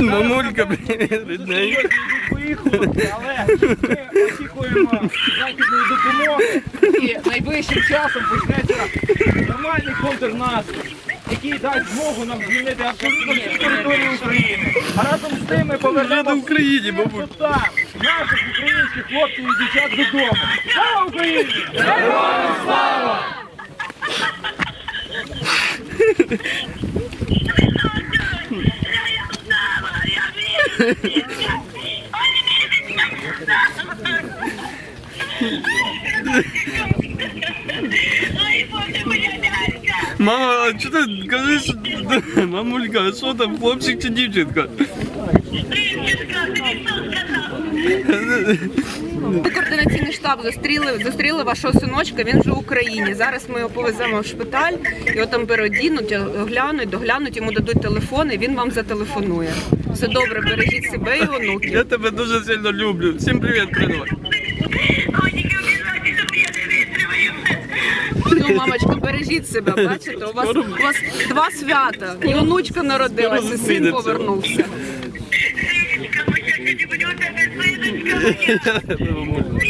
Мамулька, привіт, рідненька. Поїхали, але ми очікуємо західної допомоги і найближчим часом почнеться нормальний контрнаступ, який дасть змогу нам звільнити абсолютно всю територію України. А разом з тим ми повернемо в Україні, бабуль. наших українських хлопців і дівчат додому. Слава Україні! Мама, а що ти кажеш? Мамулька, а що там, хлопчик чи дівчинка? Координаційний штаб зустріли, зустріли вашого синочка, він вже в Україні. Зараз ми його повеземо в шпиталь, його там переодінуть, оглянуть, доглянуть, йому дадуть телефон і він вам зателефонує. Все добре, бережіть себе і онуків. Я тебе дуже сильно люблю. Всім привіт, передавай. Ну, мамочка, бережіть себе, бачите, у вас, у вас два свята. І онучка народилася, і син повернувся. Мамулька.